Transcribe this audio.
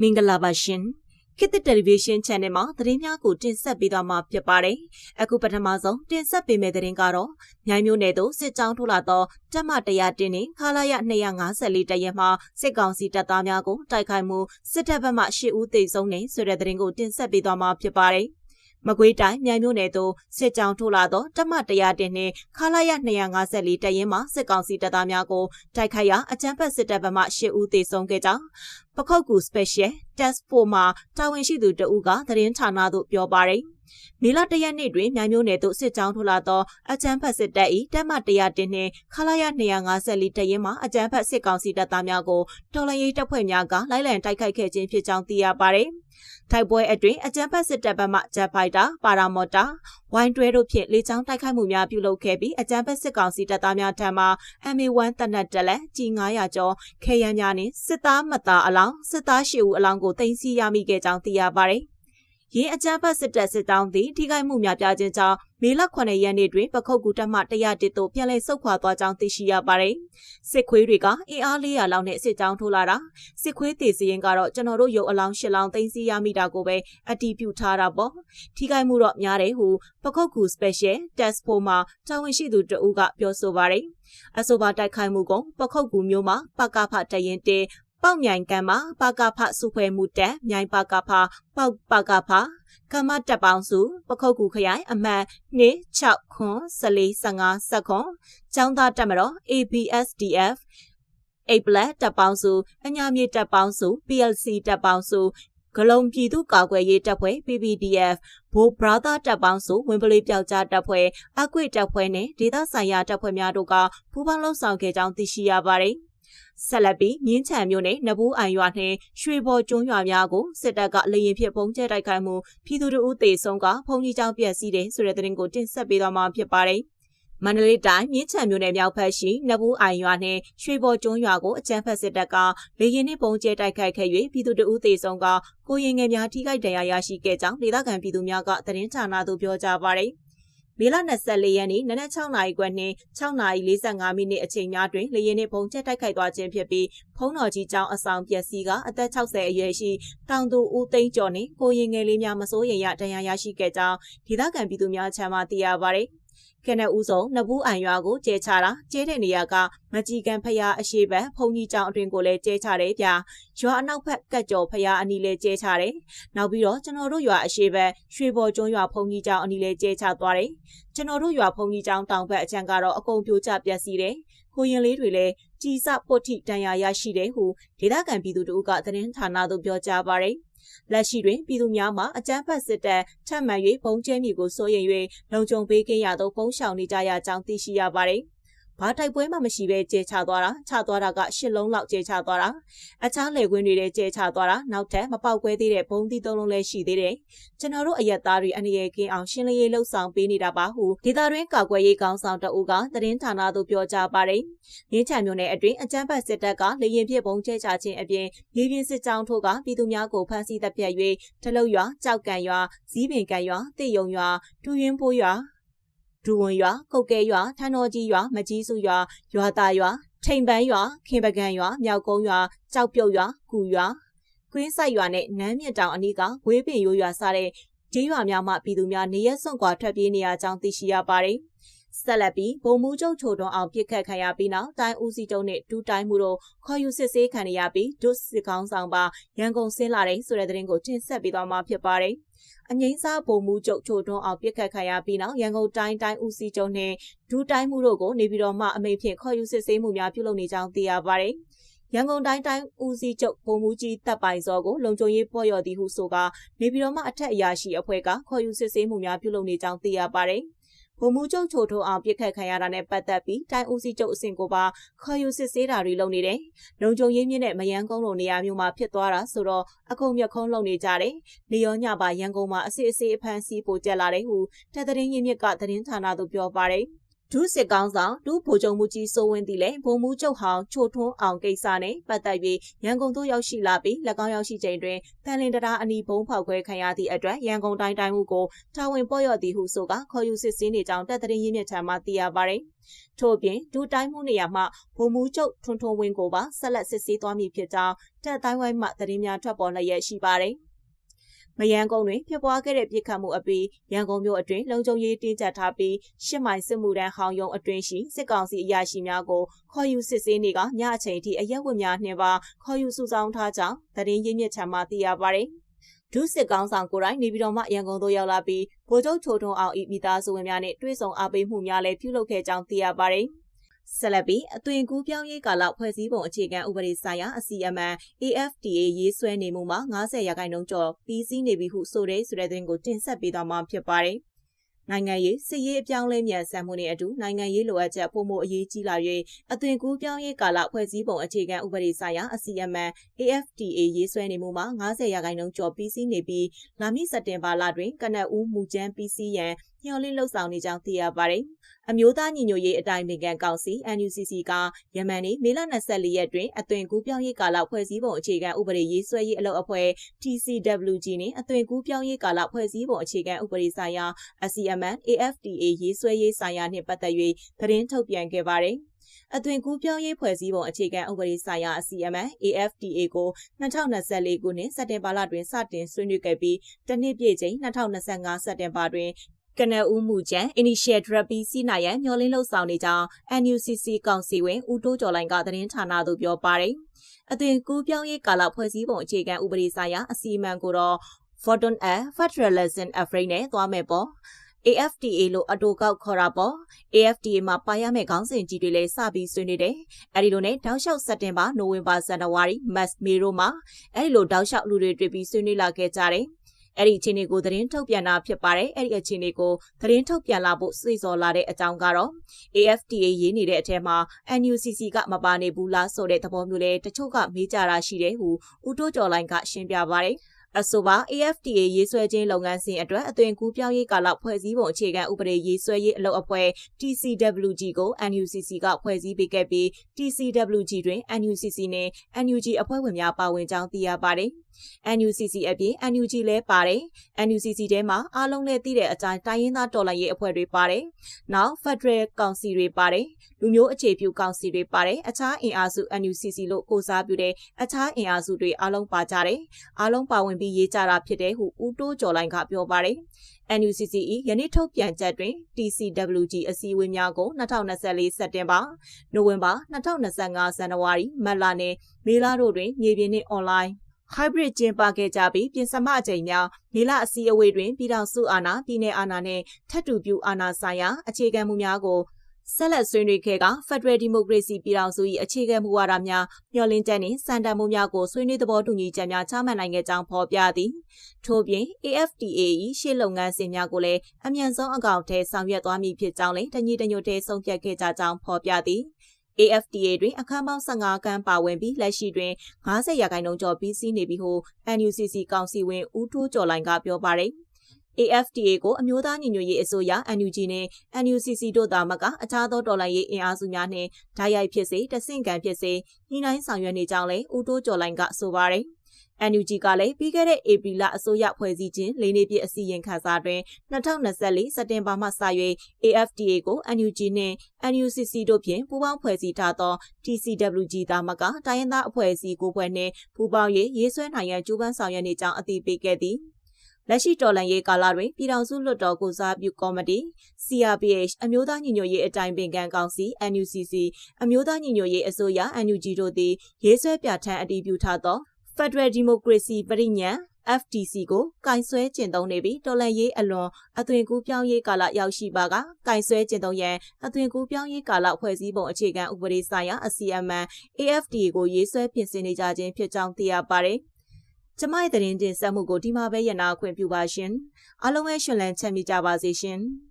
မင်္ဂလာပါရှင်ခေတ်သစ်တယ်လီဗီရှင်း channel မှာသတင်းများကိုတင်ဆက်ပေးသွားမှာဖြစ်ပါတယ်။အခုပထမဆုံးတင်ဆက်ပေးမယ့်သတင်းကတော့မြိုင်မျိုးနယ်သို့စစ်ကြောင်းထိုးလာသောတပ်မ100တင်းနှင့်ခလာရ254တရက်မှစစ်ကောင်စီတပ်သားများကိုတိုက်ခိုက်မှုစစ်တပ်ဘက်မှ10ဦးသေဆုံးနေဆိုတဲ့သတင်းကိုတင်ဆက်ပေးသွားမှာဖြစ်ပါတယ်။မကွေးတိုင်းမြိုင်မြို့နယ်သို့စစ်ကြောင်းထိုးလာသောတမတရားတင်နှင့်ခလာရ254တရင်မှစစ်ကောင်စီတပ်သားများကိုတိုက်ခိုက်ရာအကြမ်းဖက်စစ်တပ်ဗမာ10ဦးသေဆုံးခဲ့ကြောင်း ပခုတ်ကူ Special Task Force မှတာဝန်ရှိသူတဦးကသတင်းဌာနသို့ပြောပါရယ် မေလတရက်နေ့တွင်မြိုင်မြို့နယ်သို့စစ်ကြောင်းထိုးလာသောအကြမ်းဖက်စစ်တပ်၏တပ်မ100တင်နှင့်ခလာရ254တရင်မှအကြမ်းဖက်စစ်ကောင်စီတပ်သားများကိုတော်လှန်ရေးတပ်ဖွဲ့များကလိုက်လံတိုက်ခိုက်ခဲ့ခြင်းဖြစ်ကြောင်းသိရပါရယ်။တိုက်ပွဲအတွင်းအကြမ်းဖက်စစ်တပ်ဘက်မှဂျက်ဖိုက်တာပါရာမော်တာဝိုင်းတွဲတို့ဖြင့်လေကြောင်းတိုက်ခိုက်မှုများပြုလုပ်ခဲ့ပြီးအကြမ်းဖက်စစ်ကောင်စီတပ်သားများထံမှ MA1 တပ်နက်တက်လက်ကြီး900ကျော်ခဲယမ်းများနှင့်စစ်သားမသားအလောင်းစစ်သား10ဦးအလောင်းကိုတင်စီရမိခဲ့ကြောင်းသိရပါတယ်။ ရင်းအကြမ်းဖက်စစ်တပ်စစ်တောင်းသည့်ထိခိုက်မှုများပြခြင်းကြောင့်မေလ9ရက်နေ့တွင်ပခုတ်ကူတပ်မှ100တိတို့ပြန်လည်ဆုတ်ခွာသွားကြောင်းသိရှိရပါတယ်။စစ်ခွေးတွေကအင်အား400လောက်နဲ့စစ်ကြောင်းထိုးလာတာစစ်ခွေးတေစီရင်ကတော့ကျွန်တော်တို့ရုပ်အလောင်း၈လောင်းသိမ်းဆည်းရမိတာကိုပဲအတီးပြုထားတာပေါ့။ထိခိုက်မှုတော့များတယ်ဟုပခုတ်ကူ Special Task Force မှာတာဝန်ရှိသူတဦးကပြောဆိုပါတယ်။အဆိုပါတိုက်ခိုက်မှုကပခုတ်ကူမျိုးမှာပကဖတရင်တေ ပေါက်မြိုင်ကံမှာပါကဖစုဖွဲမှုတက်မြိုင်ပါကဖပေါက်ပါကဖကမ္မတက်ပေါင်းစု ပခုတ်ကူခရိုင်အမှတ်2 6ခွန်14 15စက္ခွန်ចောင်းသားတက်မတော် ABSDF အိပ်ပလက်တပ်ပေါင်းစုအညာမြေတပ်ပေါင်းစု PLC တပ်ပေါင်းစုဂလုံပြည်သူ့ကာကွယ်ရေးတပ်ဖွဲ့ PPDF ဘိုး brother တပ်ပေါင်းစုဝင်ပလေးပြောက်ကြားတပ်ဖွဲ့အကွေတပ်ဖွဲ့နဲ့ဒေသဆိုင်ရာတပ်ဖွဲ့များတို့ကပူးပေါင်းလှုပ်ဆောင်ခဲ့ကြောင်းသိရှိရပါတယ်။ ဆက်လက်ပြီးမြင်းချံမြို့နယ်နဘူးအိုင်ရွာနှင့်ရွှေဘော်ကျွန်းရွာများကိုစစ်တပ်ကလေရင်ဖြစ်ပုံကျဲတိုက်ခိုက်မှုပြည်သူတို့သေဆုံးကဖုန်ကြီးကျောင်းပြက်စီးတယ်ဆိုတဲ့သတင်းကိုတင်ဆက်ပေးသွားမှာဖြစ်ပါတယ်။မန္တလေးတိုင်းမြင်းချံမြို့နယ်မြောက်ဘက်ရှိနဘူးအိုင်ရွာနှင့်ရွှေဘော်ကျွန်းရွာကိုအကြမ်းဖက်စစ်တပ်ကလေရင်နှင့်ပုံကျဲတိုက်ခိုက်ခဲ့၍ပြည်သူတို့သေဆုံးကကိုရင်ငယ်များထိခိုက်ဒဏ်ရာရရှိခဲ့ကြောင်းဒေသခံပြည်သူများကသတင်းဌာနသို့ပြောကြားပါရယ်။ မေလ24ရက်နေ့နနက်6နာရီခွဲနှင့်6နာရီ45မိနစ်အချိန်များတွင်လေယာဉ်နှင့်ပုံချက်တိုက်ခိုက်သွားခြင်းဖြစ်ပြီးဖုံးတော်ကြီးကျောင်းအဆောင်ပျက်စီးကအသက်60အရွယ်ရှိတောင်သူဦးသိန်းကျော်နှင့်ကိုရင်ငယ်လေးများမစိုးရိမ်ရဒဏ်ရာရရှိခဲ့ကြောင်းဒေသခံပြည်သူများချမ်းသာသိရပါသည် ကနဦးဆုံးနဘူးအိုင်ရွာကိုကျဲချတာကျဲတဲ့နေရာကမကြည်ကန်ဖျားအရှိဘက်ဖုန်ကြီးကျောင်းအတွင်ကိုလည်းကျဲချတယ်ဗျာရွာအနောက်ဘက်ကတ်ကျော်ဖျားအနီးလည်းကျဲချတယ်နောက်ပြီးတော့ကျွန်တော်တို့ရွာအရှိဘက်ရွှေဘော်ကျွန်းရွာဖုန်ကြီးကျောင်းအနီးလည်းကျဲချသွားတယ်ကျွန်တော်တို့ရွာဖုန်ကြီးကျောင်းတောင်ဘက်အချမ်းကတော့အကုန်ပြိုကျပျက်စီးတယ်ကိုရင်လေးတွေလည်းကြီးစပုတ်ထိတန်ရာရရှိတယ်ဟုဒေသခံပြည်သူတို့ကသတင်းဌာနသို့ပြောကြားပါရယ် လက်ရှိတွင်ပြည်သူများမှအကြမ်းဖက်စစ်တပ်ထပ်မံ၍ဘုံကျဲမည်ကိုစိုးရိမ်၍လုံခြုံပေးကင်းရသောပုံရှောင်နေကြရကြောင်းသိရှိရပါသည်။ ဘာတိုက်ပွဲမှမရှိဘဲကျဲချသွားတာချသွားတာကရှစ်လုံးလောက်ကျဲချသွားတာအခြားလေကွင်းတွေလည်းကျဲချသွားတာနောက်ထပ်မပေါက်ကွဲသေးတဲ့ဘုံသီးသုံးလုံးလည်းရှိသေးတယ်ကျွန်တော်တို့အရက်သားတွေအနေရကင်းအောင်ရှင်းလင်းရေးလှုပ်ဆောင်ပေးနေတာပါဟုဒေတာတွင်ကာကွယ်ရေးကောင်းဆောင်တအုပ်ကသတင်းဌာနသို့ပြောကြားပါတယ်ရင်းချံမျိုးနယ်အတွင်းအကြမ်းဖက်စစ်တပ်ကလေရင်ဖြစ်ဘုံကျဲချခြင်းအပြင်မြေပြင်စစ်ကြောင်းထိုးကပြည်သူများကိုဖမ်းဆီးတပ်ဖြတ်၍တလုတ်ရွာကြောက်ကန်ရွာဇီးပင်ကန်ရွာတိယုံရွာဒူရင်ဖိုးရွာ ဒူဝန်ရွာကုတ်ကဲရွာထန်းတော်ကြီးရွာမကြီးစုရွာရွာသားရွာထိန်ပန်းရွာခင်ပကံရွာမြောက်ကုန်းရွာကြောက်ပြုတ်ရွာကူရွာကွင်းဆိုင်ရွာနဲ့နန်းမြင့်တောင်အနီးကဝေးပင်ရိုးရွာစတဲ့ကျေးရွာများမှပြည်သူများနေရက်စွန့်ခွာထွက်ပြေးနေရကြောင်းသိရှိရပါတယ်။ ဆက်လက်ပြီးဗိုလ်မှူးချုပ်ချိုတွန်းအောင်ပြစ်ခတ်ခံရပြီးနောက်တိုင်းဦးစီးချုပ်နဲ့ဒူတိုင်းမှုတို့ခေါ်ယူစစ်ဆေးခံရပြီးဒုစစ်ကောင်းဆောင်ပါရန်ကုန်ဆင်းလာတဲ့ဆိုတဲ့သတင်းကိုတင်ဆက်ပေးသွားမှာဖြစ်ပါတယ်။အငိမ့်စားဗိုလ်မှူးချုပ်ချိုတွန်းအောင်ပြစ်ခတ်ခံရပြီးနောက်ရန်ကုန်တိုင်းတိုင်းဦးစီးချုပ်နဲ့ဒူတိုင်းမှုတို့ကိုနေပြည်တော်မှအမိန့်ဖြင့်ခေါ်ယူစစ်ဆေးမှုများပြုလုပ်နေကြောင်းသိရပါတယ်။ရန်ကုန်တိုင်းတိုင်းဦးစီးချုပ်ဗိုလ်မှူးကြီးတပ်ပိုင်စောကိုလုံခြုံရေးပေါ်ရသည်ဟုဆိုကနေပြည်တော်မှအထက်အရာရှိအဖွဲ့ကခေါ်ယူစစ်ဆေးမှုများပြုလုပ်နေကြောင်းသိရပါတယ်။ ဗိုလ်မှူးချုပ်ချိုထိုးအောင်ပြစ်ခတ်ခံရတာနဲ့ပတ်သက်ပြီးတိုင်းဦးစီးချုပ်အဆင့်ကိုပါခေါ်ယူစစ်ဆေးတာတွေလုပ်နေတယ်။လုံခြုံရေးမြင့်တဲ့မယန်းကုန်းလိုနေရာမျိုးမှာဖြစ်သွားတာဆိုတော့အကုန်မြက်ခုံးလုပ်နေကြတယ်။နေရောညပါရန်ကုန်မှာအစီအစီအဖမ်းစီးပိုကျက်လာတယ်ဟုတပ်သတင်းရင်းမြစ်ကသတင်းဌာနသို့ပြောပါတယ်။ ဒုစစ်ကောင်းဆောင်ဒုဗိုလ်ချုပ်မှုကြီးစိုးဝင်းသည်လည်းဗိုလ်မှူးချုပ်ဟောင်းချိုထွန်းအောင်ကိစ္စနှင့်ပတ်သက်၍ရန်ကုန်သို့ရောက်ရှိလာပြီး၎င်းရောက်ရှိချိန်တွင်တန်လင်တရားအနီးဘုံဖောက်ခွဲခံရသည့်အတွက်ရန်ကုန်တိုင်းတိုင်းမှုကိုတာဝန်ပေါ်ရသည်ဟုဆိုကခေါ်ယူစစ်ဆေးနေကြောင်းတပ်သတင်းရင်းမြစ်ထံမှသိရပါသည်။ထို့ပြင်ဒုတိုင်းမှုနေရာမှဗိုလ်မှူးချုပ်ထွန်းထွန်းဝင်းကိုပါဆက်လက်စစ်ဆေးသွားမည်ဖြစ်ကြောင်းတပ်တိုင်းဝိုင်းမှသတင်းများထွက်ပေါ်လျက်ရှိပါသည်။ မယန်းကုန်းတွင်ဖြစ်ပွားခဲ့တဲ့ပြစ်ခတ်မှုအပြီးရန်ကုန်မြို့အတွင်းလုံခြုံရေးတင်းကျပ်ထားပြီးရှစ်မိုင်စစ်မှုတန်းဟောင်းယုံအတွင်းရှိစစ်ကောင်စီအရာရှိများကိုခေါ်ယူစစ်ဆေးနေကညအချိန်ထိအရက်ဝတ်များနှင့်ပါခေါ်ယူစုဆောင်းထားကြောင်းသတင်းရင်းမြစ်ချမ်းမှသိရပါသည်ဒုစစ်ကောင်းဆောင်ကိုယ်တိုင်နေပြည်တော်မှရန်ကုန်သို့ရောက်လာပြီးဗိုလ်ချုပ်ချိုထွန်းအောင်ဤမိသားစုဝင်များနှင့်တွေ့ဆုံအားပေးမှုများလည်းပြုလုပ်ခဲ့ကြောင်းသိရပါသည်။ ဆက်လက်ပြီးအသွင်ကူးပြောင်းရေးကာလဖွဲ့စည်းပုံအခြေခံဥပဒေဆိုင်ရာအစီအမံ AFTA ရေးဆွဲနေမှုမှာ90ရာခိုင်နှုန်းကျော်ပြီးစီးနေပြီဟုဆိုတဲ့ဆိုတဲ့သတင်းကိုတင်ဆက်ပေးသွားမှာဖြစ်ပါတယ်။နိုင်ငံရေးစစ်ရေးအပြောင်းလဲမြန်ဆန်မှုနဲ့အတူနိုင်ငံရေးလိုအပ်ချက်ပုံမှုအရေးကြီးလာ၍အသွင်ကူးပြောင်းရေးကာလဖွဲ့စည်းပုံအခြေခံဥပဒေဆိုင်ရာအစီအမံ AFTA ရေးဆွဲနေမှုမှာ90ရာခိုင်နှုန်းကျော်ပြီးစီးနေပြီးလာမည့်စက်တင်ဘာလတွင်ကနက်ဦးမူကျန်းပြီးစီးရန်ညှော်လင့်လှုပ်ဆောင်နေကြောင်းသိရပါတယ်။အမျိုးသားညီညွတ်ရေးအတိုင်းပင်ခံကောင်စီ NUCC ကယမန်နေ့မေလ24ရက်တွင်အသွင်ကူးပြောင်းရေးကာလဖွဲ့စည်းပုံအခြေခံဥပဒေရေးဆွဲရေးအလုပ်အဖွဲ့ TCWG နှင့်အသွင်ကူးပြောင်းရေးကာလဖွဲ့စည်းပုံအခြေခံဥပဒေဆိုင်ရာ ASEAN AFTA ရေးဆွဲရေးဆိုင်ရာနှင့်ပတ်သက်၍သတင်းထုတ်ပြန်ခဲ့ပါတယ်။အသွင်ကူးပြောင်းရေးဖွဲ့စည်းပုံအခြေခံဥပဒေဆိုင်ရာအစီအမံ AFTA ကို2024ခုနှစ်စက်တင်ဘာလတွင်စတင်ဆွေးနွေးခဲ့ပြီးတနှစ်ပြည့်ချိန်2025စက်တင်ဘာတွင် ကနဦးမှုချံ Initial Therapy စီနိုင်ရန်မျှော်လင့်လှုပ်ဆောင်နေကြောင်း NUCC ကောင်စီဝင်ဦးတိုးကျော်လိုင်ကသတင်းဌာနသို့ပြောပါတယ်။အသွင်ကူးပြောင်းရေးကာလဖွဲ့စည်းပုံအခြေခံဥပဒေဆိုင်ရာအစီအမံကိုတော့ Fortune A Federalism Afraid နဲ့သွားမယ်ပေါ့ AFTA လို့အတူကောက်ခေါ်တာပေါ့ AFTA မှာပါရမယ့်ခေါင်းစဉ်ကြီးတွေလည်းစပြီးဆွေးနွေးတယ်အဲဒီလိုနဲ့တောက်လျှောက်စက်တင်ဘာနိုဝင်ဘာဇန်နဝါရီမတ်မေတို့မှာအဲဒီလိုတောက်လျှောက်လူတွေတွေ့ပြီးဆွေးနွေးလာခဲ့ကြတယ် အဲ့ဒီအခြေအနေကိုသတင်းထုတ်ပြန်တာဖြစ်ပါတယ်အဲ့ဒီအခြေအနေကိုသတင်းထုတ်ပြန်လာဖို့စိတ်စော်လာတဲ့အကြောင်းကတော့ AFTA ရေးနေတဲ့အထက်မှာ NUCC ကမပါနေဘူးလားဆိုတဲ့သဘောမျိုးလဲတချို့ကမေးကြတာရှိတယ်ဟုဦးတိုးကျော်လိုင်းကရှင်းပြပါတယ်အဆိုပါ AFTA ရေးဆွဲခြင်းလုပ်ငန်းစဉ်အတွက်အသွင်ကူးပြောင်းရေးကာလဖွဲ့စည်းပုံအခြေခံဥပဒေရေးဆွဲရေးအလုပ်အဖွဲ့ TCWG ကို NUCC ကဖွဲ့စည်းပေးခဲ့ပြီး TCWG တွင် NUCC နဲ့ NUG အဖွဲ့ဝင်များပါဝင်ကြောင်းသိရပါတယ်။ NUCC အပြင် NUG လည်းပါတယ်။ NUCC ထဲမှာအားလုံးလည်းသိတဲ့အတိုင်းတိုင်းရင်းသားတော်လှန်ရေးအဖွဲ့တွေပါတယ်။နောက် Federal ကောင်စီတွေပါတယ်။လူမျိုးအခြေပြုကောင်စီတွေပါတယ်။အခြားအင်အားစု NUCC လို့ကိုစားပြုတဲ့အခြားအင်အားစုတွေအားလုံးပါကြတယ်။အားလုံးပါဝင်ပြီးရေးကြတာဖြစ်တယ်ဟုဦးတိုးကျော်လိုင်းကပြောပါတယ်။ NUCCE ယနေ့ထုတ်ပြန်ချက်တွင် TCWG အစည်းအဝေးများကို2024စက်တင်ဘာနိုဝင်ဘာ2025ဇန်နဝါရီမတ်လနဲ့မေလတို့တွင်မြေပြင်နှင့် online hybrid ကျင်းပခဲ့ကြပြီးပြင်ဆမအကြိမ်များမေလအစည်းအဝေးတွင်ပြည်ထောင်စုအာဏာပြည်내အာဏာနှင့်ထပ်တူပြုအာဏာဆိုင်ရာအခြေခံမှုများကိုဆက်လက်ဆွေးနွေးခဲ့က Federal Democracy ပြည်ထောင်စု၏အခြေခံမူဝါဒများမျှော်လင့်ချက်နှင့်စံတန်မှုများကိုဆွေးနွေးသဘောတူညီချက်များချမှတ်နိုင်ခဲ့ကြောင်းဖော်ပြသည်ထို့ပြင် AFTA ၏ရှေ့လုပ်ငန်းစဉ်များကိုလည်းအမြန်ဆုံးအကောင့်ထဲဆောင်ရွက်သွားမည်ဖြစ်ကြောင်းလည်းတညီတညွတ်တည်းဆုံးဖြတ်ခဲ့ကြကြောင်းဖော်ပြသည် AFTA တွင်အခန်းပေါင်း15ခန်းပါဝင်ပြီးလက်ရှိတွင်90ရာခိုင်နှုန်းကျော်ပြီးစီးနေပြီဟု NUCC ကောင်စီဝင်ဦးထိုးကျော်လိုင်ကပြောပါတယ်။ AFTA ကိုအမျိုးသားညီညွတ်ရေးအစိုးရ NUG နဲ့ NUCC တို့သာမကအခြားသောတော်လှန်ရေးအင်အားစုများနှင့်ဓာတ်ရိုက်ဖြစ်စေတဆင့်ကံဖြစ်စေညှိနှိုင်းဆောင်ရွက်နေကြောင်းလည်းဦးတိုးကျော်လိုင်ကဆိုပါတယ်။ NUG ကလည်းပြီးခဲ့တဲ့ဧပြီလအစိုးရဖွဲ့စည်းခြင်းလေးနှစ်ပြည့်အစီရင်ခံစာတွင်2024စက်တင်ဘာမှစ၍ AFTA ကို NUG နှင့် NUCC တို့ဖြင့်ပူးပေါင်းဖွဲ့စည်းထားသော TCWG သာမကတိုင်းရင်းသားအဖွဲ့အစည်းကိုဖွဲ့နှင့်ပူးပေါင်း၍ရေးဆွဲနိုင်ရန်ကြိုးပမ်းဆောင်ရွက်နေကြောင်းအသိပေးခဲ့သည်လက်ရှိတော်လှန်ရေးကာလတွင်ပြည်ထောင်စုလွှတ်တော်ကိုစားပြုကော်မတီ CRPH အမျိုးသားညီညွတ်ရေးအတိုင်းပင်ခံကောင်စီ NUCC အမျိုးသားညီညွတ်ရေးအစိုးရ NUG တို့သည်ရေးဆွဲပြဋ္ဌာန်းအတည်ပြုထားသော Federal Democracy ပရိညာ FTC ကိုကင်ဆွဲကျင့်သုံးနေပြီးတော်လန်ရေးအလွန်အသွင်ကူးပြောင်းရေးကာလရောက်ရှိပါကကင်ဆွဲကျင့်သုံးရန်အသွင်ကူးပြောင်းရေးကာလဖွဲ့စည်းပုံအခြေခံဥပဒေဆိုင်ရာအစီအမံ AFTA ကိုရေးဆွဲပြင်ဆင်နေကြခြင်းဖြစ်ကြောင်းသိရပါတယ်။ကျမရဲ့သတင်းတင်ဆက်မှုကိုဒီမှာပဲရနာခွင့်ပြုပါရှင်။အားလုံးပဲရှင်လန်းချမ်းမြေ့ကြပါစေရှင်။